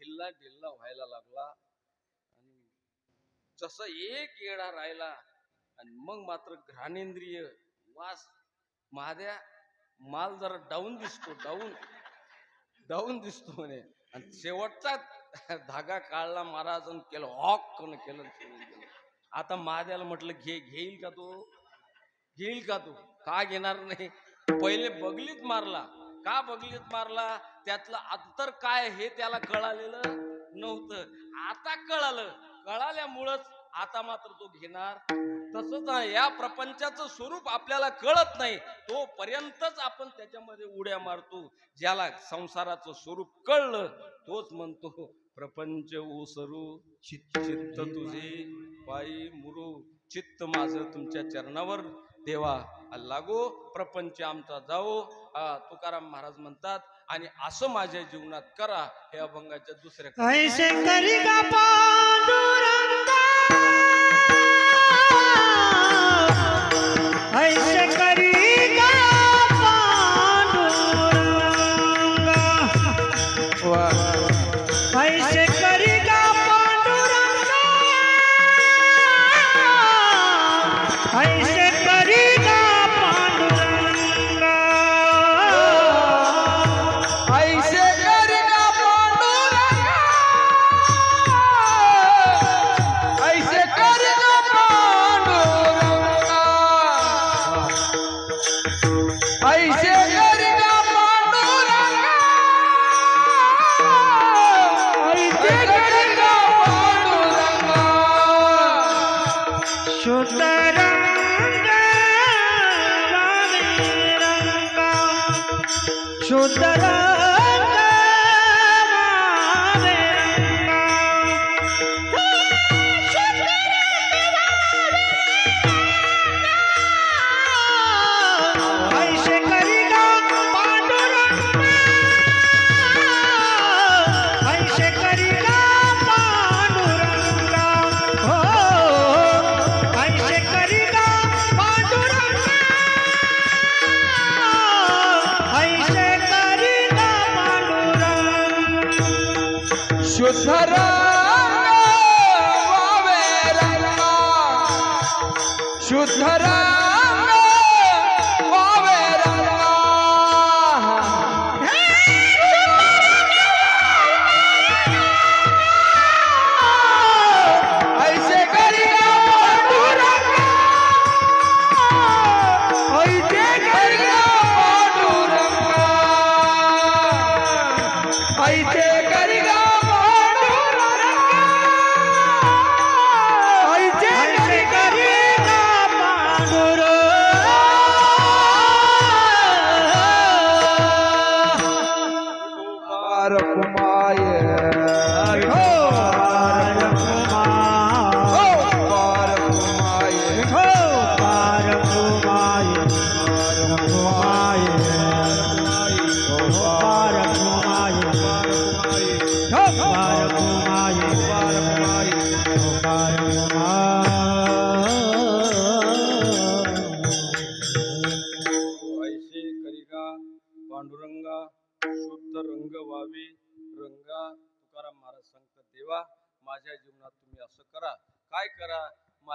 ढिल्ला ढिल्ला व्हायला लागला आणि जसं एक येडा राहिला आणि मग मात्र घ्राणेंद्रिय वास महाद्या माल जरा डाऊन दिसतो डाऊन. डाऊन दिसतो म्हणे. आणि शेवटचा धागा काढला महाराज केलं हॉक करून केलं. आता महाद्याला म्हटलं घे घेईल का तो? घेईल का तू? का घेणार नाही? पहिले बगलीत मारला. का बगलीत मारला? त्यातलं अंतर काय हे त्याला कळालेलं नव्हतं. आता कळालं. कळाल्यामुळंच आता मात्र तो घेणार. तसंच या प्रपंचाचं स्वरूप आपल्याला कळत नाही तोपर्यंतच आपण त्याच्यामध्ये उड्या मारतो. ज्याला संसाराचं स्वरूप कळलं तोच म्हणतो प्रपंच ओसरू चित्त चित्त तुझे पायी मुरू चित्त माझं तुमच्या चरणावर देवा लागो प्रपंच आमचा जाओ तुकाराम महाराज म्हणतात आणि असं माझ्या जीवनात करा हे अभंगाच्या दुसऱ्या ऐसे पांडुरंगा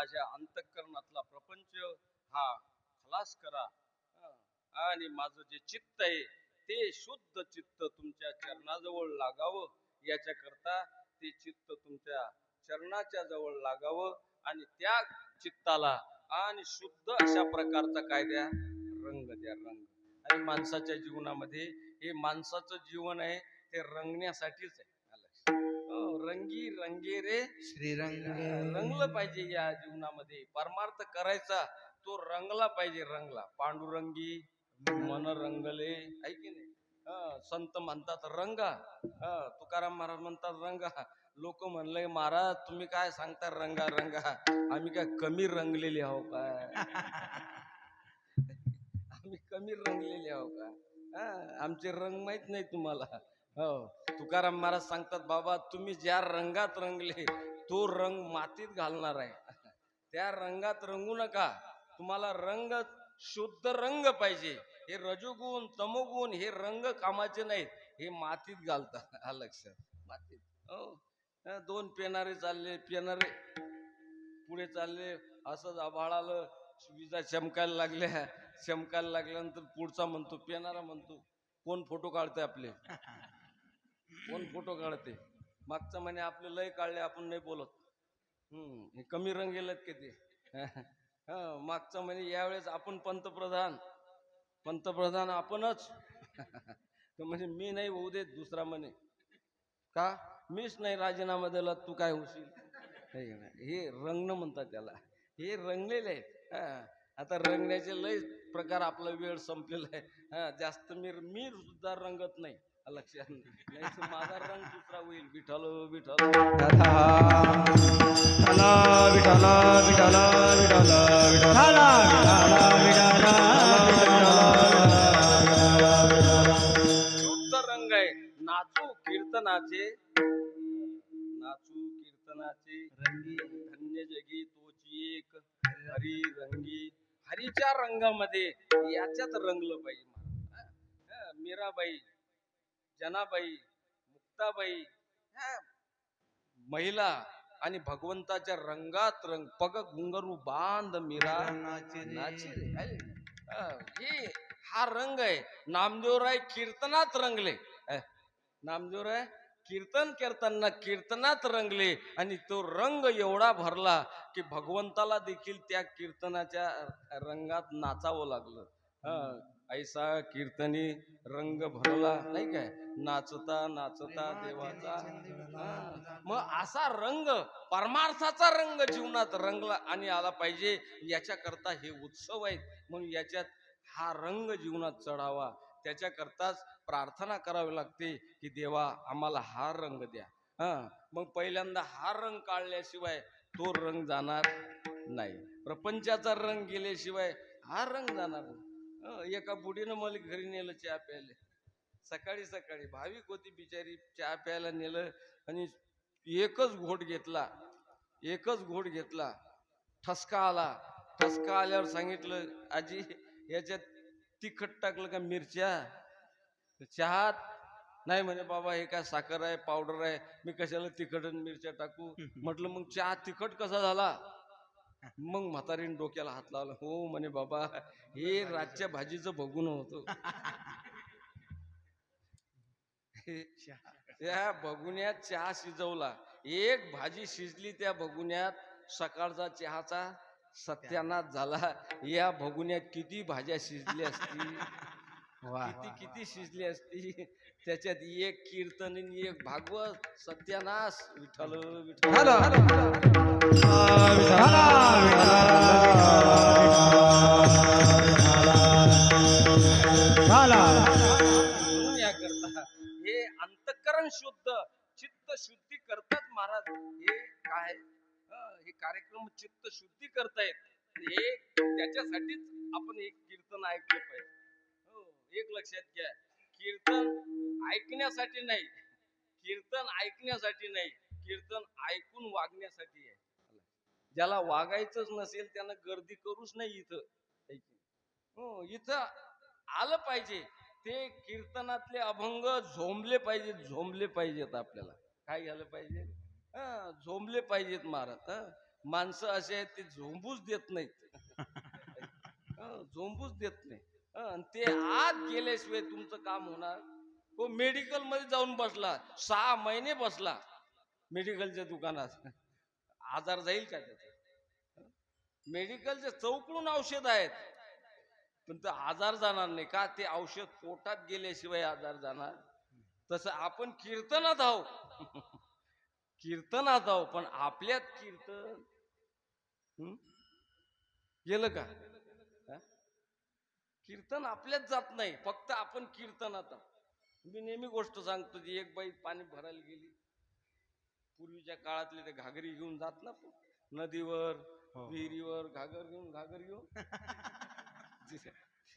माझ्या अंतःकरणातला प्रपंच हा खलास करा. आणि माझं जे चित्त आहे ते शुद्ध चित्त तुमच्या चरणाजवळ लागावं. याच्याकरता ते चित्त तुमच्या चरणाच्या जवळ लागावं. आणि त्या चित्ताला आणि शुद्ध अशा प्रकारचा काय द्या रंग द्या रंग. आणि माणसाच्या जीवनामध्ये हे माणसाचं जीवन आहे ते रंगण्यासाठीच आहे. रंगी रंगे रे. श्रीरंग. रंगलं पाहिजे या जीवनामध्ये. परमार्थ करायचा तो रंगला पाहिजे रंगला. पांडुरंगी मन रंगले आहे की नाही? हं, संत म्हणतात रंगा. हं, तुकाराम महाराज म्हणतात रंगा. लोक म्हणले महाराज तुम्ही काय सांगता रंगा रंगा? आम्ही काय कमी रंगलेले आहो काय? आम्ही कमी रंगलेले आहो का हा, आमचे रंग माहीत नाही तुम्हाला. हो. तुकाराम महाराज सांगतात बाबा तुम्ही ज्या रंगात रंगले तो रंग मातीत घालणार आहे. त्या रंगात रंगू नका. तुम्हाला रंग शुद्ध रंग पाहिजे. हे रजोगुण तमोगुण हे रंग कामाचे नाहीत. हे मातीत घालतात. हा लक्षात मातीत. हो. दोन पेनारे चालले. पेनारे पुढे चालले. असंच आभाळ आलं. विजा चमकायला लागल्या. चमकायला लागल्यानंतर पुढचा म्हणतो पेनारा म्हणतो. कोण फोटो काढते आपले? कोण फोटो काढते? मागचा म्हणे आपले लय काढले आपण नाही बोलत. हम्म हे कमी रंग गेलेत की ते? हा मागचा म्हणे यावेळेस आपण पंतप्रधान. पंतप्रधान आपणच. तर म्हणजे मी नाही होऊ देत दुसरा म्हणे. का? मीच नाही राजीनामा दिला तू काय होशील? हे ना, हे रंगणं म्हणतात त्याला. हे रंगलेले आहेत. हा. आता रंगण्याचे लय प्रकार आपला वेळ संपलेला आहे. हा जास्त मी मी सुद्धा रंगत नाही. लक्षात नाही. तर माझा रंग दुसरा होईल. विठ्ठल विठ्ठल. विठाला विठाला विठाला विठाला विठाला विठाला विठाला शुद्ध रंग आहे. नाचू कीर्तनाचे. नाचू कीर्तनाचे. रंगी धन्य जगी तोची एक. हरी रंगी. हरीच्या रंगामध्ये याच्यात रंगलं पाहिजे मीराबाई. जनाबाई मुक्ताबाई ह्या महिला आणि भगवंताच्या रंगात रंग पग घुंगरू बांध मीरा नाची. हा, रंग आहे. नामदेवराय कीर्तनात रंगले. नामदेवराय कीर्तन करताना कीर्तनात रंगले आणि तो रंग एवढा भरला की भगवंताला देखील त्या कीर्तनाच्या रंगात नाचावं लागलं. ऐसा कीर्तनी रंग भरला नाही काय? नाचता नाचता देवाचा. मग असा रंग परमार्थाचा रंग जीवनात रंगला आणि आला पाहिजे. याच्याकरता हे उत्सव आहेत. म्हणून याच्यात हा रंग जीवनात चढावा. त्याच्याकरताच प्रार्थना करावी लागते की देवा आम्हाला हा रंग द्या. हा. मग पहिल्यांदा हा रंग काढल्याशिवाय तो रंग जाणार नाही. प्रपंचाचा रंग गेल्याशिवाय हा रंग जाणार नाही. एका बुढीनं मला घरी नेलं चहा प्यायला. सकाळी सकाळी भाविक होती बिचारी चहा प्यायला नेलं आणि एकच घोट घेतला एकच घोट घेतला. ठसका आला. ठसका आल्यावर सांगितलं आजी याच्यात तिखट टाकलं का मिरच्या? चहात? नाही म्हणे बाबा हे काय साखर आहे पावडर आहे. मी कशाला तिखट आणि मिरच्या टाकू? म्हटलं मग चहा तिखट कसा झाला? मग म्हातारीने डोक्याला हात लावला. हो म्हणे बाबा हे रातच्या भाजीचं बघून होतं. त्या बघुन्यात चहा शिजवला. एक भाजी शिजली त्या बघुन्यात सकाळचा चहाचा सत्यानाश झाला. या बघुन्यात किती भाज्या शिजल्या असतील किती किती शिजली असती. त्याच्यात एक कीर्तन आणि एक भागवत सत्यानाश. विठ्ठल विठ्ठल. हे अंतकरण शुद्ध चित्त शुद्धी करतात महाराज. हे काय? हे कार्यक्रम चित्त शुद्धी करतायत हे त्याच्यासाठीच आपण एक कीर्तन ऐकलं पाहिजे. हो, एक लक्षात घ्या. कीर्तन ऐकण्यासाठी नाही. कीर्तन ऐकण्यासाठी नाही. कीर्तन ऐकून वागण्यासाठी आहे. ज्याला वागायचंच नसेल त्यानं गर्दी करूच नाही इथं. हो इथं आलं पाहिजे. ते कीर्तनातले अभंग झोंबले पाहिजेत झोंबले पाहिजेत आपल्याला. काय झालं पाहिजे? हा झोंबले पाहिजेत महाराज हा. माणसं असे आहेत ते झोंबूच देत नाहीत. हा, झोंबूच देत नाही. हा, ते आत गेल्याशिवाय तुमचं काम होणार? तो मेडिकलमध्ये जाऊन बसला सहा महिने बसला मेडिकलच्या दुकानात. आजार जाईल का त्याचा? मेडिकलचे चौकडून औषध आहेत. पण ते आजार जाणार नाही का? ते औषध पोटात गेल्याशिवाय आजार जाणार. तसं आपण कीर्तनात आहो. कीर्तनात आहो पण आपल्यात कीर्तन. गेलं का? कीर्तन आपल्यात जात नाही फक्त आपण कीर्तनात आहोत. मी नेहमी गोष्ट सांगतो जी एक बाई पाणी भरायला गेली. पूर्वीच्या काळातले ते घागरी घेऊन जात ना नदीवर विहिरीवर घागर घेऊन घागर घेऊन.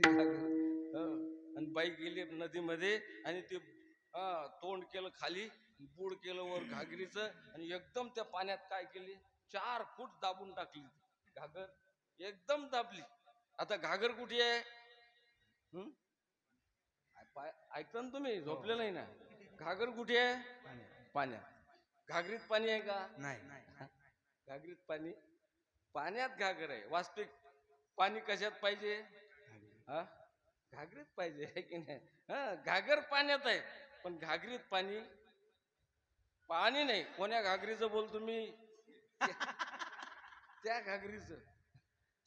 घागर, हं. आणि बाई गेली नदीमध्ये आणि ते हा, तोंड केलं खाली बुड केलं वर घागरीचं आणि एकदम त्या पाण्यात काय केली? चार फूट दाबून टाकली घागर. एकदम दाबली. आता घागर कुठे आहे? हं? ऐकता ना तुम्ही? झोपले नाही ना? घागर कुठे आहे? पाण्यात. घागरीत पाणी आहे का? नाही. घागरीत पाणी? पाण्यात घागर आहे. वास्तविक पाणी कशात पाहिजे? हा? घागरीत पाहिजे आहे की नाही? हा घागर पाण्यात आहे. पण घागरीत पाणी पाणी नाही. कोण्या घागरीचं बोल तुम्ही त्या घागरीचं.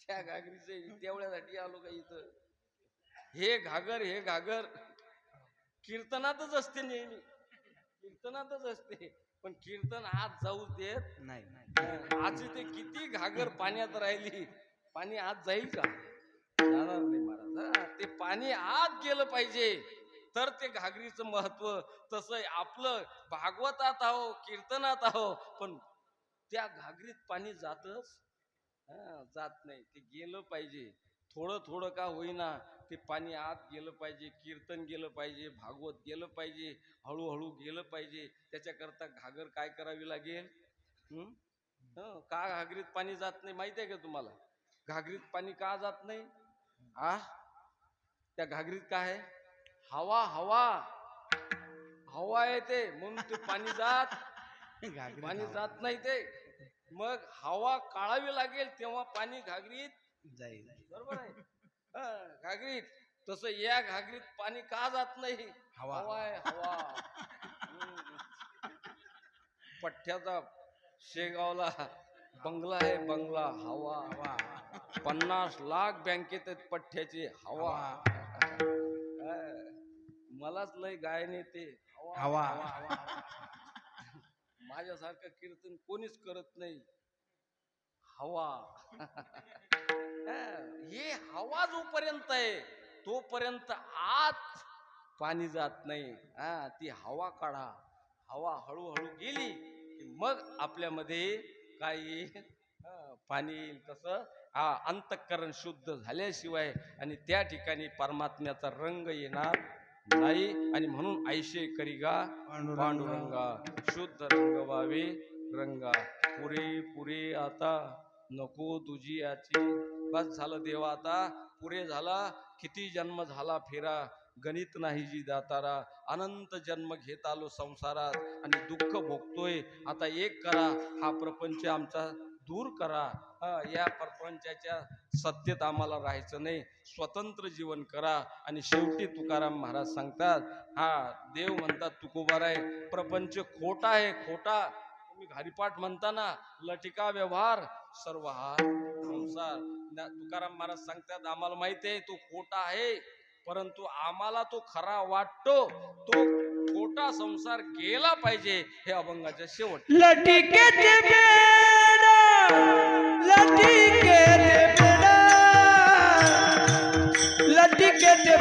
त्या घागरीचं तेवढ्यासाठी आलो का इथं? हे घागर हे घागर. कीर्तनातच असते नेहमी. कीर्तनातच असते. पण कीर्तन आज जाऊ देत नाही. आज ते किती घागर पाण्यात राहिली. पाणी आज जाईल का? जाणार नाही महाराज ते पाणी आत गेलं पाहिजे. तर ते घागरीचं महत्त्व तसं आपलं भागवतात आहो कीर्तनात आहो पण त्या घागरीत पाणी जातच हा, जात नाही. ते गेलं पाहिजे. थोडं थोडं का होईना ते पाणी आत गेलं पाहिजे कीर्तन गेलं पाहिजे भागवत गेलं पाहिजे हळूहळू गेलं पाहिजे त्याच्याकरता घागर काय करावी लागेल? का घागरीत पाणी जात नाही माहिती आहे का तुम्हाला? घागरीत पाणी का जात नाही? आ? त्या घागरीत काय आहे? हवा हवा! हवा आहे ते म्हणून ते पाणी जात. पाणी. जात नाही ते. मग हवा काढावी लागेल तेव्हा पाणी घागरीत जाईल. बरोबर आहे. घागरीत. तसं या घागरीत पाणी का जात नाही? हवा. हवा आहे हवा. पठ्ठ्याचा शेगावला बंगला आहे बंगला हवा. हवा. पन्नास लाख बँकेत आहेत पठ्ठ्याचे हवा. मलाच लय गायन येते. हवा. माझ्यासारखं कीर्तन कोणीच करत नाही. हवा. हे हवा जोपर्यंत आहे तोपर्यंत आत पाणी जात नाही. हा ती हवा काढा. हवा हळूहळू गेली की मग आपल्यामध्ये काय येईल पाणी येईल. कसं हा अंतःकरण शुद्ध झाल्याशिवाय आणि त्या ठिकाणी परमात्म्याचा रंग येणार नाही. आणि म्हणून ऐशे करिगा पांडुरंगा शुद्ध रंग व्हावे. रंगा पुरे पुरे आता नको तुझी याची. बस झालं देवा आता. पुरे झाला. किती जन्म झाला फिरा. गणित नाही जी दातारा. अनंत जन्म घेत आलो संसारात आणि दुःख भोगतोय. आता एक करा. हा प्रपंच आमचा दूर करा. या प्रपंचाच्या सत्तेत आम्हाला राहायचं नाही. स्वतंत्र जीवन करा आणि शेवटी तुकाराम महाराज सांगतात हा देव म्हणतात तुकोबार आहे प्रपंच खोटा आहे. खोटा तुम्ही घारीपाठ म्हणताना लटिका व्यवहार सर्व हा संसार. तुकाराम महाराज सांगतात आम्हाला माहिती आहे तो खोटा आहे परंतु आम्हाला तो खरा वाटतो. तो खोटा संसार गेला पाहिजे हे अभंगाच्या शेवट. लटिकेचे लटिकेचे लटिकेचे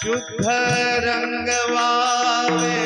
शुद्ध रंगवावे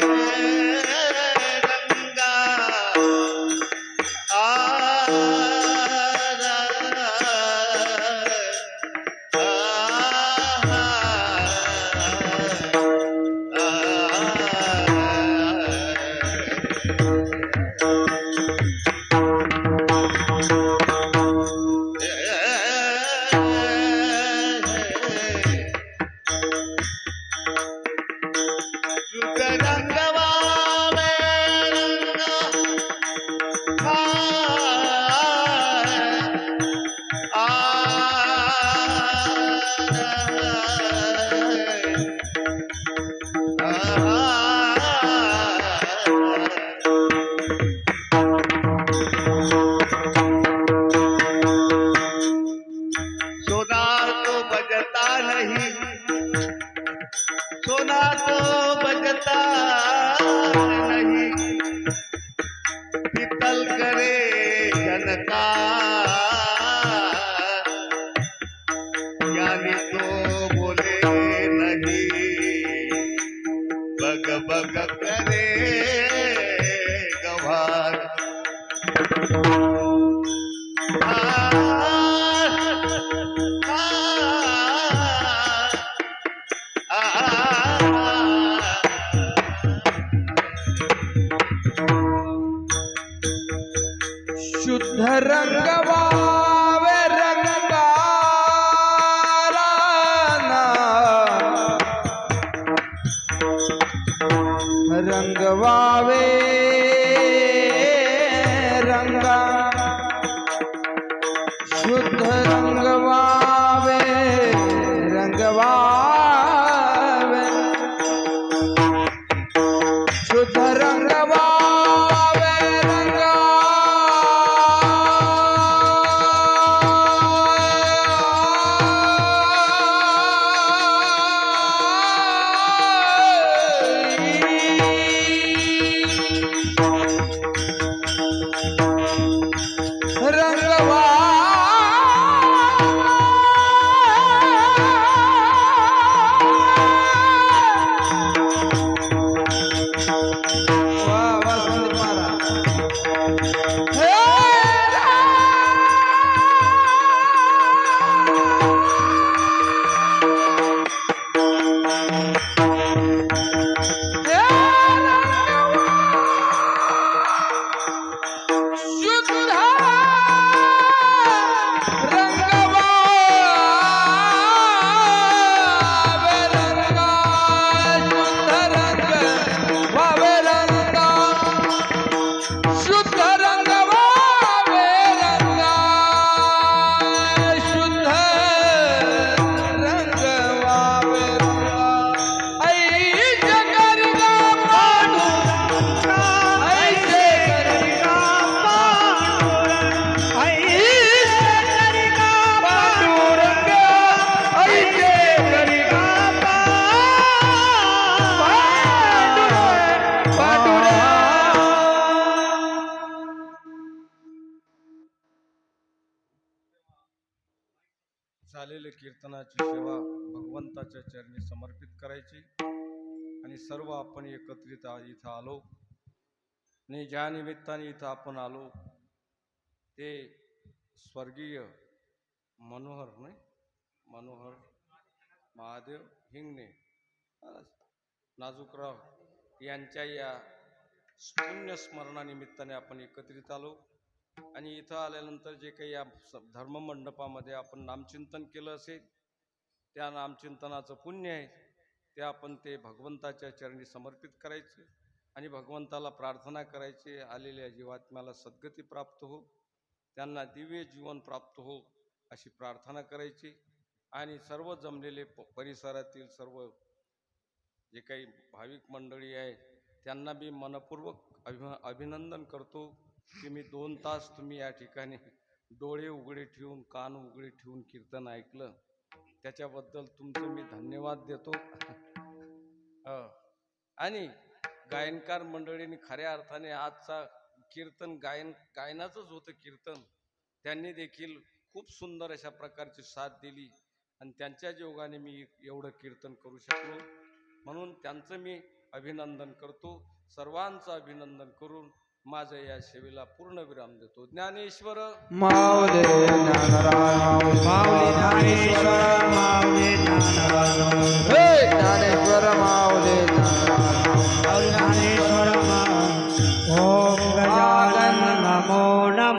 कीर्तनाची सेवा भगवंताच्या चरणी समर्पित करायची. आणि सर्व आपण एकत्रित इथं आलो. आणि ज्या निमित्ताने इथं आपण आलो ते स्वर्गीय मनोहर नाही मनोहर महादेव हिंगणे नाजूकराव यांच्या या पुण्यस्मरणानिमित्ताने आपण एकत्रित आलो. आणि इथं आल्यानंतर जे काही या धर्ममंडपामध्ये आपण नामचिंतन केलं असेल त्या नामचिंतनाचं पुण्य आहे ते आपण ते भगवंताच्या चरणी समर्पित करायचे आणि भगवंताला प्रार्थना करायची आलेल्या जीवात्म्याला सद्गती प्राप्त हो त्यांना दिव्य जीवन प्राप्त हो अशी प्रार्थना करायची. आणि सर्व जमलेले प- परिसरातील सर्व जे काही भाविक मंडळी आहे त्यांना मी मनपूर्वक अभि अभिनंदन करतो. की मी दोन तास तुम्ही या ठिकाणी डोळे उघडे ठेवून कान उघडे ठेवून कीर्तन ऐकलं. त्याच्याबद्दल तुमचं मी धन्यवाद देतो. हो. आणि गायनकार मंडळींनी खऱ्या अर्थाने आजचा कीर्तन गायन गायनाचंच होतं कीर्तन. त्यांनी देखील खूप सुंदर अशा प्रकारची साथ दिली आणि त्यांच्या योगाने मी एवढं कीर्तन करू शकलो. म्हणून त्यांचं मी अभिनंदन करतो. सर्वांचं अभिनंदन करून माझ्या या सेवेला पूर्ण विराम देतो. ज्ञानेश्वर मावले ज्ञानेश्वर मावले ज्ञानेश्वर ओम गजानन नमो.